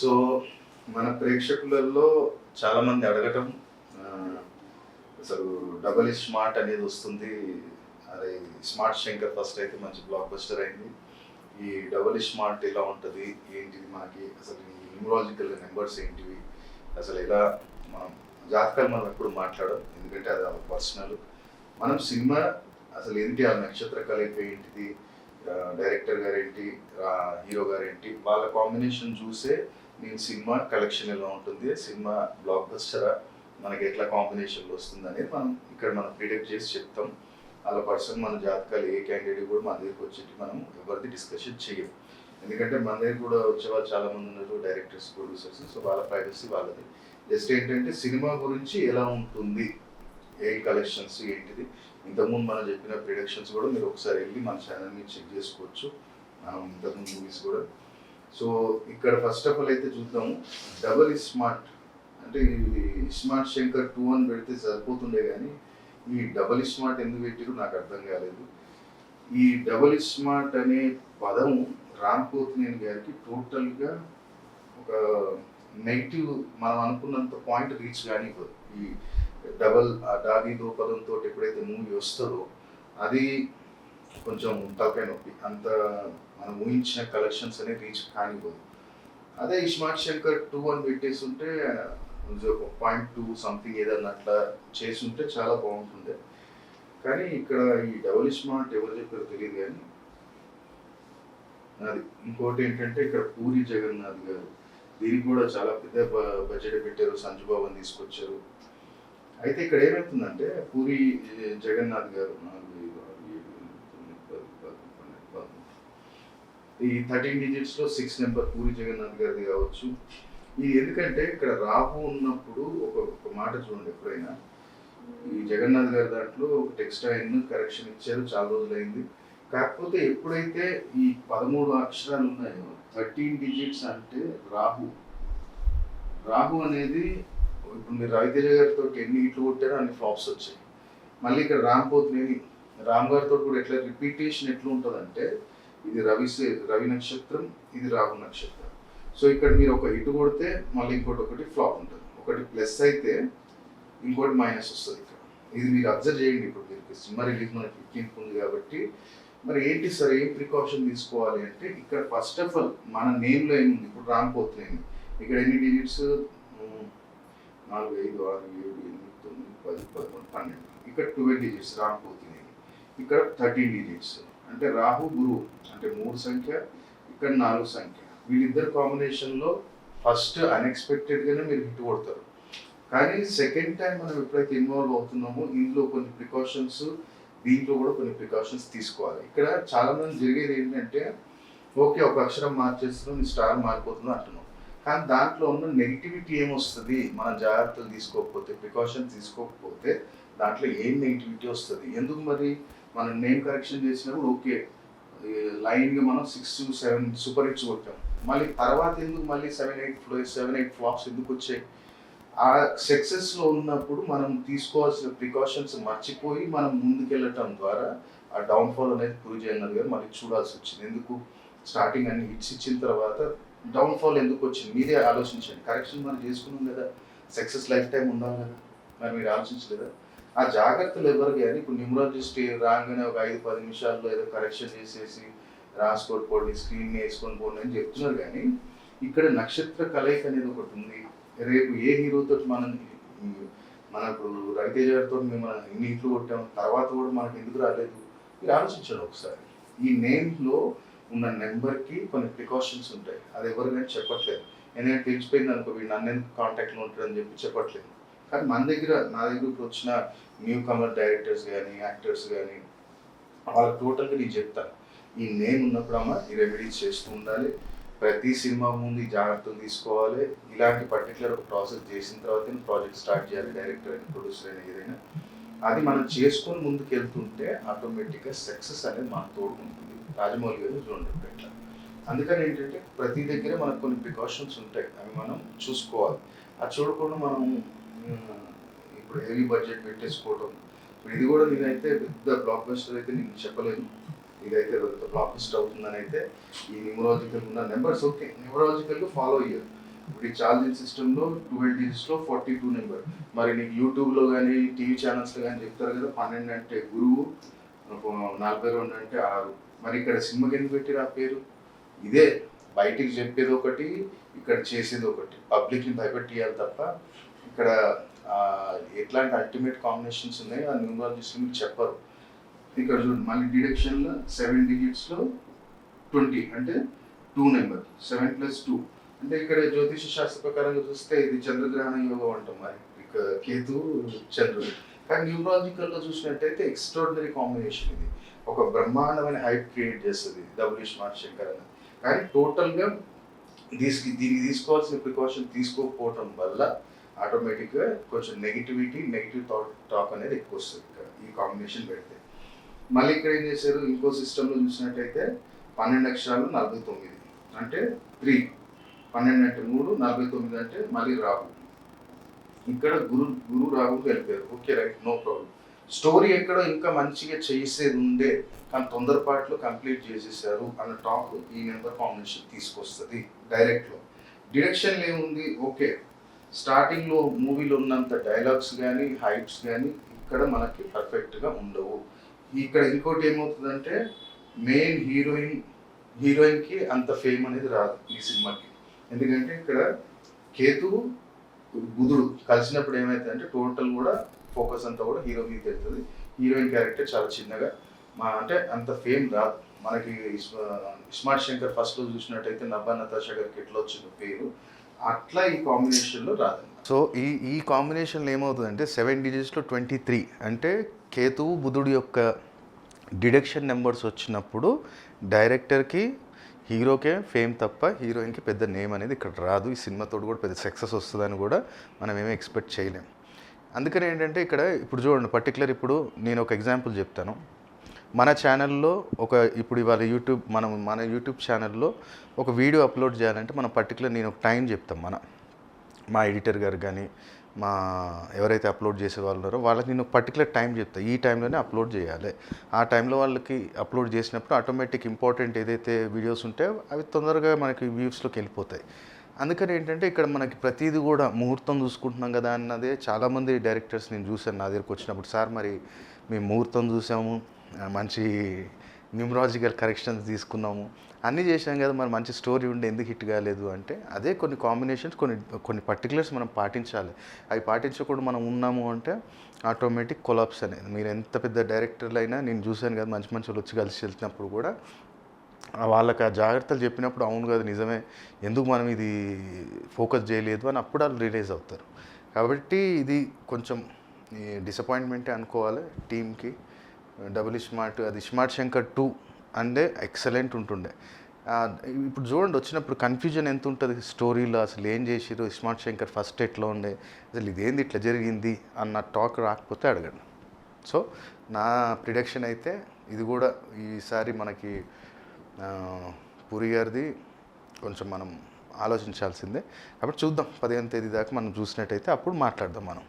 So మన ప్రేక్షకులలో చాలా మంది అడగటం అసలు డబల్ స్మార్ట్ అనేది వస్తుంది. అదే స్మార్ట్ శంకర్ ఫస్ట్ అయితే మంచి బ్లాక్ బస్టర్ అయింది. ఈ డబల్ స్మార్ట్ ఎలా ఉంటుంది? ఏంటిది మనకి? అసలు న్యూమరాలజికల్ నెంబర్స్ ఏంటివి? అసలు ఎలా మనం జాతకాలు మనం ఎప్పుడు మాట్లాడడం? ఎందుకంటే అది పర్సనల్ మనం సినిమా అసలు ఏంటి? ఆ నక్షత్ర కలయిక ఏంటిది? డైరెక్టర్ గారు ఏంటి హీరో గారేంటి? వాళ్ళ కాంబినేషన్ చూసే నేను సినిమా కలెక్షన్ ఎలా ఉంటుంది సినిమా బ్లాక్ బస్టరా మనకి ఎట్లా కాంబినేషన్లో వస్తుంది అనేది మనం ఇక్కడ మనం ప్రిడిక్ట్ చేసి చెప్తాం. అలా పర్సన్ మన జాతకాలు ఏ క్యాండిడేట్ కూడా మన దగ్గరికి వచ్చేటి మనం ఎవరిది డిస్కషన్ చేయం ఎందుకంటే మన దగ్గర కూడా వచ్చే వాళ్ళు చాలా మంది ఉన్నారు డైరెక్టర్స్ ప్రొడ్యూసర్స్ సో వాళ్ళ ప్రైవసీ వాళ్ళది. జస్ట్ ఏంటంటే సినిమా గురించి ఎలా ఉంటుంది ఏ కలెక్షన్స్ ఏంటిది? ఇంతకుముందు మనం చెప్పిన ప్రిడక్షన్స్ కూడా మీరు ఒకసారి వెళ్ళి మన ఛానల్ని చెక్ చేసుకోవచ్చు. మనం ఇంతకుముందు మూవీస్ కూడా సో ఇక్కడ ఫస్ట్ ఆఫ్ ఆల్ అయితే చూద్దాము. డబల్ స్మార్ట్ అంటే ఇది స్మార్ట్ శంకర్ టూ అని పెడితే సరిపోతుండే కానీ ఈ డబల్ స్మార్ట్ ఎందుకు పెట్టారు నాకు అర్థం కాలేదు. ఈ డబల్ స్మార్ట్ అనే పదం రామ్ పోతినేని గారికి టోటల్గా ఒక నెగిటివ్ మనం అనుకున్నంత పాయింట్ రీచ్ కానీ ఈ డబల్ ఆ డాబీ దోపదంతో ఎప్పుడైతే మూవీ వస్తుందో అది కొంచెం తలకాయ నొప్పి. అంత మనం ఊహించిన కలెక్షన్స్ అనేది రీచ్ కానిపోదు అదే ఇస్మార్ట్ శంకర్ టూ అని పెట్టేసి ఉంటే పాయింట్ టూ సంథింగ్ ఏదన్నా అట్లా చేసి ఉంటే చాలా బాగుంటుండే. కానీ ఇక్కడ ఈ డబుల్ స్మార్ట్ ఎవరు చెప్పారో తెలియదు కానీ అది ఇంకోటి ఏంటంటే ఇక్కడ పూరి జగన్నాథ్ గారు దీనికి కూడా చాలా పెద్ద బ- బడ్జెట్ పెట్టారు సంజు తీసుకొచ్చారు. అయితే ఇక్కడ ఏమవుతుందంటే పూరి జగన్నాథ్ గారు నాకు ఐదు, ఆరు, ఏడు, ఎనిమిది, తొమ్మిది, పది, పదకొండు, పన్నెండు, పదమూడు. ఈ థర్టీన్ డిజిట్స్లో సిక్స్ నెంబర్ పూరి జగన్నాథ్ గారిది కావచ్చు. ఇది ఎందుకంటే ఇక్కడ రాహు ఉన్నప్పుడు ఒక ఒక మాట చూడండి ఎప్పుడైనా. ఈ జగన్నాథ్ గారి దాంట్లో ఒక టెక్స్టైల్ కరెక్షన్ ఇచ్చారు చాలా రోజులైంది. కాకపోతే ఎప్పుడైతే ఈ పదమూడు అక్షరాలు ఉన్నాయో థర్టీన్ డిజిట్స్ అంటే రాహు. రాహు అనేది ఇప్పుడు మీరు రవితేజ గారితో ఎన్ని ఇట్లు కొట్టారో అన్ని ఫ్లాప్స్ వచ్చాయి. మళ్ళీ ఇక్కడ రామ్ పోత్నేని రామ్ గారితో కూడా ఎట్లా రిపీటేషన్ ఎట్లా ఉంటుందంటే ఇది రవి సే- రవి నక్షత్రం ఇది రాహు నక్షత్రం. సో ఇక్కడ మీరు ఒక హిట్ కొడితే మళ్ళీ ఇంకోటి ఒకటి ఫ్లాప్ ఉంటుంది. ఒకటి ప్లస్ అయితే ఇంకోటి మైనస్ వస్తుంది ఇక్కడ. ఇది మీరు అబ్జర్వ్ చేయండి ఇప్పుడు మీరు. సినిమా రిలీజ్ మనకి ఫిఫ్టీన్త్ ఉంది కాబట్టి మరి ఏంటి సార్ ఏం ప్రికాషన్ తీసుకోవాలి అంటే ఇక్కడ ఫస్ట్ ఆఫ్ ఆల్ మన నేమ్లో ఏముంది? ఇప్పుడు రామ్ ఇక్కడ ఎన్ని డిజిట్స్ నాలుగు ఐదు ఆరు ఏడు ఎనిమిది తొమ్మిది పది పదకొండు పన్నెండు. ఇక్కడ ట్వెల్వ్ డిజిట్స్ రామ్ ఇక్కడ థర్టీన్ డిజిట్స్ అంటే రాహు గురువు అంటే మూడు సంఖ్య ఇక్కడ నాలుగు సంఖ్య. వీళ్ళిద్దరు కాంబినేషన్లో ఫస్ట్ అన్ఎక్స్పెక్టెడ్గానే మీరు హిట్ కొడతారు. కానీ సెకండ్ టైం మనం ఎప్పుడైతే ఇన్వాల్వ్ అవుతున్నామో ఇందులో కొన్ని ప్రికాషన్స్ దీంట్లో కూడా కొన్ని ప్రికాషన్స్ తీసుకోవాలి. ఇక్కడ చాలామంది జరిగేది ఏంటంటే ఓకే ఒక అక్షరం మార్చేస్తున్నాం నీ స్టార్ మారిపోతుంది అంటున్నాం. కానీ దాంట్లో ఉన్న నెగిటివిటీ ఏమొస్తుంది? మన జాగ్రత్తలు తీసుకోకపోతే ప్రికాషన్స్ తీసుకోకపోతే దాంట్లో ఏం నెగిటివిటీ వస్తుంది? ఎందుకు మరి? మనం నేమ్ కరెక్షన్ చేసినప్పుడు ఓకే లైన్గా మనం six to seven super hits కొట్టాం. మళ్ళీ తర్వాత ఎందుకు మళ్ళీ seven eight flow seven eight flops ఎందుకు వచ్చాయి? ఆ సక్సెస్లో ఉన్నప్పుడు మనం తీసుకోవాల్సిన ప్రికాషన్స్ మర్చిపోయి మనం ముందుకెళ్ళటం ద్వారా ఆ డౌన్ఫాల్ అనేది ప్రూవ్ చేయన్నది కదా మళ్ళీ చూడాల్సి వచ్చింది. ఎందుకు? స్టార్టింగ్ అన్ని హిట్స్ ఇచ్చిన తర్వాత డౌన్ఫాల్ ఎందుకు వచ్చింది? మీరే ఆలోచించండి. కరెక్షన్ మనం చేసుకున్నాం కదా. సక్సెస్ లైఫ్ టైం ఉండాలి కదా. మరి మీరు ఆలోచించలేదా? ఆ జాగ్రత్తలు ఎవరు కానీ ఇప్పుడు న్యూమరాలజిస్ట్ రాగానే ఒక ఐదు పది నిమిషాల్లో ఏదో కరెక్షన్ చేసేసి రాసుకోకపోండి స్క్రీన్ వేసుకొని పోండి అని చెప్తున్నారు కానీ ఇక్కడ నక్షత్ర కలయిక అనేది ఒకటి ఉంది. రేపు ఏ హీరోతో మనం మన ఇప్పుడు రవితేజ గారితో మేము మన ఇన్ని ఇంట్లో కొట్టాం తర్వాత కూడా మనకి ఎందుకు రాలేదు? మీరు ఆలోచించండి ఒకసారి. ఈ నేమ్లో ఉన్న నెంబర్కి కొన్ని ప్రికాషన్స్ ఉంటాయి. అది ఎవరు కానీ చెప్పట్లేదు. ఎందుకంటే తెలిసిపోయింది అనుకో వీడు నన్ను ఎందుకు కాంటాక్ట్లో ఉంటాడని చెప్పి చెప్పట్లేదు. కానీ మన దగ్గర నా దగ్గరకు వచ్చిన న్యూ కమర్ డైరెక్టర్స్ కానీ యాక్టర్స్ కానీ వాళ్ళ టోటల్గా నేను చెప్తాను ఈ నేమ్ ఉన్నప్పుడు అమ్మ ఈ రెమెడీస్ చేస్తూ ఉండాలి. ప్రతి సినిమా ముందు ఈ జాగ్రత్తలు తీసుకోవాలి. ఇలాంటి పర్టికులర్ ఒక ప్రాసెస్ చేసిన తర్వాత ప్రాజెక్ట్ స్టార్ట్ చేయాలి డైరెక్టర్ అయినా ప్రొడ్యూసర్ అయినా ఏదైనా. అది మనం చేసుకొని ముందుకు వెళ్తుంటే ఆటోమేటిక్గా సక్సెస్ అనేది మన తోడుకుంటుంది రాజమౌళి గారు చూడండి ఇప్పుడు ఎట్లా. అందుకని ఏంటంటే ప్రతి దగ్గర మనకు కొన్ని ప్రికాషన్స్ ఉంటాయి. అవి మనం చూసుకోవాలి. అది చూడకుండా మనం ఇప్పుడు హెవీ బడ్జెట్ పెట్టేసుకోవడం ఇప్పుడు ఇది కూడా నేనైతే పెద్ద బ్లాక్ బస్టర్ అయితే నేను చెప్పలేను. ఇదైతే పెద్ద బ్లాక్ బస్టర్ అవుతుందని అయితే ఈ న్యూమరాలజికల్ ఉన్న నెంబర్స్ ఓకే న్యూమరాలజికల్ ఫాలో అయ్యారు. ఇప్పుడు ఈ ఛార్జింగ్ సిస్టంలో ట్వెల్వ్ డిజిట్స్లో ఫార్టీ టూ నెంబర్ మరి నీకు యూట్యూబ్లో కానీ టీవీ ఛానల్స్లో కానీ చెప్తారు కదా పన్నెండు అంటే గురువు నలభై రెండు అంటే ఆరు. మరి ఇక్కడ సినిమాకి ఎందుకు పెట్టిరు ఆ పేరు? ఇదే బయటికి చెప్పేది ఒకటి ఇక్కడ చేసేది ఒకటి. పబ్లిక్ని భయపెట్టియాలి తప్ప ఇక్కడ ఎట్లాంటి అల్టిమేట్ కాంబినేషన్స్ ఉన్నాయి ఆ న్యూమరాలజిస్ట్ మీకు చెప్పరు. ఇక్కడ చూడండి మళ్ళీ డిడక్షన్లో సెవెన్ డిజిట్స్లో ట్వంటీ అంటే two number seven plus two అంటే ఇక్కడ జ్యోతిష శాస్త్ర ప్రకారంగా చూస్తే ఇది చంద్రగ్రహణ యోగం అంటాం మరి. ఇక కేతు చంద్రుడు. కానీ న్యూమరాలజికల్గా చూసినట్టయితే ఎక్స్ట్రాడినరీ కాంబినేషన్ ఇది. ఒక బ్రహ్మాండమైన హైప్ క్రియేట్ చేస్తుంది డబ్ల్యూ స్మార్ట్ శంకర్ అని కానీ టోటల్గా దీనికి దీనికి తీసుకోవాల్సిన ప్రికాషన్ తీసుకోకపోవటం వల్ల ఆటోమేటిక్గా కొంచెం నెగిటివిటీ నెగిటివ్ థాట్ టాక్ అనేది ఎక్కువ వస్తుంది ఇక్కడ. ఈ కాంబినేషన్ పెడితే. మళ్ళీ ఇక్కడ ఏం చేశారు? ఇంకో సిస్టంలో చూసినట్టయితే పన్నెండు అక్షరాలు నలభై తొమ్మిది. అంటే త్రీ పన్నెండు అంటే మూడు నలభై తొమ్మిది అంటే మళ్ళీ రాహు ఇక్కడ గురు గురు రాహు వెళ్ళిపోయారు. Okay right no problem story ఎక్కడో ఇంకా మంచిగా చేసేది ఉండే కానీ తొందరపాట్లో కంప్లీట్ చేసేసారు అన్న టాక్ ఈ నెంబర్ కాంబినేషన్ తీసుకొస్తుంది డైరెక్ట్లో డిడక్షన్ ఏముంది? ఓకే స్టార్టింగ్లో మూవీలో ఉన్నంత డైలాగ్స్ కానీ హైప్స్ కానీ ఇక్కడ మనకి పర్ఫెక్ట్గా ఉండవు. ఇక్కడ ఇంకోటి ఏమవుతుందంటే మెయిన్ హీరోయిన్ హీరోయిన్కి అంత ఫేమ్ అనేది రాదు ఈ సినిమాకి. ఎందుకంటే ఇక్కడ కేతు బుధుడు కలిసినప్పుడు ఏమవుతుందంటే టోటల్ కూడా ఫోకస్ అంతా కూడా హీరో మీద వెళ్తుంది హీరోయిన్ క్యారెక్టర్ చాలా చిన్నగా మా అంటే అంత ఫేమ్ రాదు. మనకి ఇస్మార్ట్ శంకర్ ఫస్ట్లో చూసినట్టయితే నబ్బా నతాషా గారికి ఎట్లా వచ్చిందో పేరు. అట్లా ఈ కాంబినేషన్లో రాదు సో ఈ ఈ కాంబినేషన్లో ఏమవుతుందంటే సెవెన్ డిజిట్స్లో ట్వంటీ త్రీ అంటే కేతువు బుధుడు యొక్క డిడక్షన్ నెంబర్స్ వచ్చినప్పుడు డైరెక్టర్కి హీరోకే ఫేమ్ తప్ప హీరోయిన్కి పెద్ద నేమ్ అనేది ఇక్కడ రాదు. ఈ సినిమాతో కూడా పెద్ద సక్సెస్ వస్తుందని కూడా మనం ఏమీ ఎక్స్పెక్ట్ చేయలేం. అందుకని ఏంటంటే ఇక్కడ ఇప్పుడు చూడండి పర్టికులర్ ఇప్పుడు నేను ఒక ఎగ్జాంపుల్ చెప్తాను. మన ఛానల్లో ఒక ఇప్పుడు ఇవాళ యూట్యూబ్ మనం మన యూట్యూబ్ ఛానల్లో ఒక వీడియో అప్లోడ్ చేయాలంటే మనం పర్టికులర్ నేను ఒక టైం చెప్తాం. మన మా ఎడిటర్ గారు కానీ మా ఎవరైతే అప్లోడ్ చేసే వాళ్ళు ఉన్నారో వాళ్ళకి నేను పర్టికులర్ టైం చెప్తా. ఈ టైంలోనే అప్లోడ్ చేయాలి. ఆ టైంలో వాళ్ళకి అప్లోడ్ చేసినప్పుడు ఆటోమేటిక్ ఇంపార్టెంట్ ఏదైతే వీడియోస్ ఉంటాయో అవి తొందరగా మనకి వ్యూస్లోకి వెళ్ళిపోతాయి. అందుకని ఏంటంటే ఇక్కడ మనకి ప్రతిదీ కూడా ముహూర్తం చూసుకుంటున్నాం కదా అన్నదే చాలామంది డైరెక్టర్స్ నేను చూశాను నా దగ్గరకు వచ్చినప్పుడు. సార్ మరి మేము ముహూర్తం చూసాము మంచి న్యూమరాలజికల్ కరెక్షన్స్ తీసుకున్నాము. అన్నీ చేసాం కదా మరి మంచి స్టోరీ ఉండే ఎందుకు హిట్ కాలేదు అంటే అదే కొన్ని కాంబినేషన్స్ కొన్ని కొన్ని పర్టికులర్స్ మనం పాటించాలి. అవి పాటించకుండా మనం ఉన్నాము అంటే ఆటోమేటిక్ కొలాప్స్ అనేది. మీరు ఎంత పెద్ద డైరెక్టర్లు అయినా నేను చూశాను కదా మంచి మంచి వాళ్ళు వచ్చి కలిసి వెళ్తున్నప్పుడు కూడా వాళ్ళకి ఆ జాగ్రత్తలు చెప్పినప్పుడు అవును కదా నిజమే ఎందుకు మనం ఇది ఫోకస్ చేయలేదు అని అప్పుడు వాళ్ళు రిలీజ్ అవుతారు. కాబట్టి ఇది కొంచెం డిసప్పాయింట్మెంటే అనుకోవాలి టీంకి డబుల్ స్మార్ట్ అది స్మార్ట్ శంకర్ టూ అంటే ఎక్సలెంట్ ఉంటుండే. ఇప్పుడు చూడండి వచ్చినప్పుడు కన్ఫ్యూజన్ ఎంత ఉంటుంది? స్టోరీలో అసలు ఏం చేసిరు స్మార్ట్ శంకర్ ఫస్ట్ ఎట్లా ఉండే? అసలు ఇదేంది ఇట్లా జరిగింది? అన్న టాక్ రాకపోతే అడగండి సో నా ప్రిడక్షన్ అయితే ఇది కూడా ఈసారి మనకి పూరి గారిది కొంచెం మనం ఆలోచించాల్సిందే. కాబట్టి చూద్దాం పదిహేను తేదీ దాకా మనం చూసినట్టయితే అప్పుడు మాట్లాడదాం మనం.